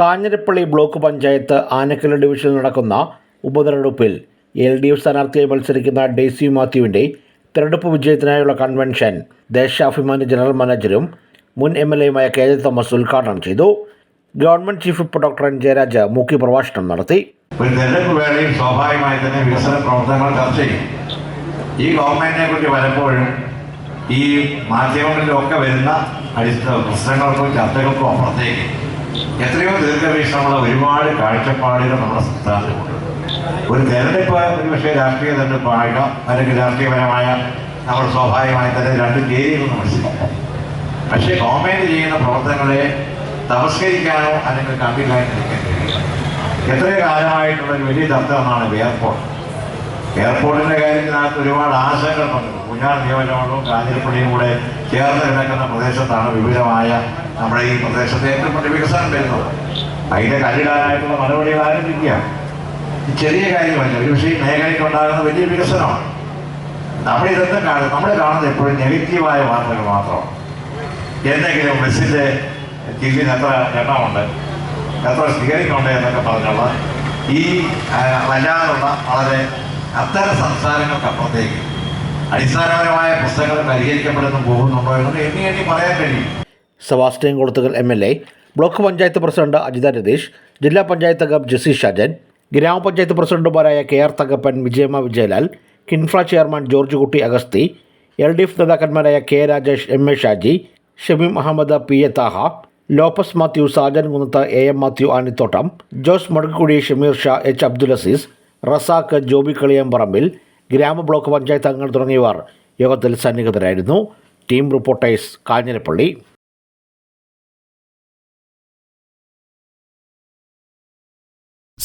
Kanjirappally block panchayat Anakkal ഡിവിഷനിൽ നടക്കുന്ന ഉപതെരഞ്ഞെടുപ്പിൽ എൽ ഡി എഫ് സ്ഥാനാർത്ഥിയായി മത്സരിക്കുന്ന ഡെയ്സി മാത്യുവിന്റെ തെരഞ്ഞെടുപ്പ് വിജയത്തിനായുള്ള കൺവെൻഷൻ ദേശാഭിമാനി ജനറൽ മാനേജരും മുൻ എം എൽ എയുമായ കെ ജെ തോമസ് ഉദ്ഘാടനം ചെയ്തു. Government chief whip doctor N Jayaraj മുഖ്യ പ്രഭാഷണം നടത്തി. വേളയിൽ തന്നെ ഈ ഗവൺമെന്റിനെ കുറിച്ച് പലപ്പോഴും ഈ മാധ്യമങ്ങളിലൊക്കെ വരുന്ന അടിസ്ഥാന പ്രശ്നങ്ങൾക്കും ചർച്ചകൾക്കും അപ്പുറത്തേക്ക് എത്രയോ ദീർഘവീക്ഷണമുള്ള ഒരുപാട് കാഴ്ചപ്പാടുകൾ നമ്മുടെ സംസ്ഥാനത്തുണ്ട് ഒരു തെരഞ്ഞെടുപ്പ് ഒരു പക്ഷേ രാഷ്ട്രീയ തെരഞ്ഞെടുപ്പായിട്ടോ അല്ലെങ്കിൽ രാഷ്ട്രീയപരമായ നമ്മൾ സ്വാഭാവികമായി തന്നെ രണ്ട് ചേരികൾ മനസ്സിലാക്കാം പക്ഷേ ഗവൺമെന്റ് ചെയ്യുന്ന പ്രവർത്തനങ്ങളെ തമസ്കരിക്കാനോ അല്ലെങ്കിൽ കമ്പിക്കാനോ കഴിയില്ല എത്രയോ കാലമായിട്ടുള്ള ഒരു വലിയ ചർച്ചമാണ് എയർപോർട്ട് എയർപോർട്ടിന്റെ കാര്യത്തിനകത്ത് ഒരുപാട് ആശങ്കകൾ പറഞ്ഞു. കുഞ്ഞാർ നിയോജകമണ്ഡലവും കാഞ്ഞിരപ്പള്ളിയും കൂടെ ചേർന്ന് കിടക്കുന്ന പ്രദേശത്താണ് വിപുലമായ നമ്മുടെ ഈ പ്രദേശത്തെ ഏറ്റവും വലിയ വികസനം വരുന്നത്. അതിന്റെ കല്ലിടാനായിട്ടുള്ള നടപടികൾ ആരംഭിക്കുക. ചെറിയ കാര്യമല്ല. ഒരു പക്ഷേ ഈ മേഖലയ്ക്ക് വലിയ വികസനമാണ്. നമ്മളിതൊക്കെ കാണുന്നത് നമ്മൾ കാണുന്നത് എപ്പോഴും നെഗറ്റീവായ വാർത്തകൾ മാത്രമാണ്. എന്തെങ്കിലും മെസ്സിന്റെ തിരിഞ്ഞ് എത്ര എണ്ണമുണ്ട് എത്ര സ്വീകരിക്കുന്നുണ്ട് എന്നൊക്കെ പറഞ്ഞുള്ള ഈ വല്ലാതുള്ള വളരെ അത്തരം സംസാരങ്ങൾക്കപ്പുറത്തേക്ക് അടിസ്ഥാനപരമായ പുസ്തകങ്ങൾ പരിഹരിക്കപ്പെടുന്നു പോകുന്നുണ്ടോ എന്ന് എണ്ണി എണ്ണി പറയാൻ കഴിയും. Sebastian കൊളുത്തുകൾ M L A block panchayat president Ajitha Ratheesh ജില്ലാ പഞ്ചായത്ത് അംഗം ജസി ഷാജൻ ഗ്രാമപഞ്ചായത്ത് പ്രസിഡന്റുമാരായ K R Thankappan Vijayamma Vijayalal Kinfra chairman George Kutty Agasthi L D F നേതാക്കന്മാരായ K Rajesh M A Shaji Shameem Ahammed P A Thaha Lopez Mathew Sajan Kunnath A M Mathew Anithottam Jose Madakkudy Shameer Shah H Abdul Azeez Razak Joby ഗ്രാമ block panchayat അംഗങ്ങൾ തുടങ്ങിയവർ യോഗത്തിൽ സന്നിഹിതരായിരുന്നു. Team reporters Kanjirappally.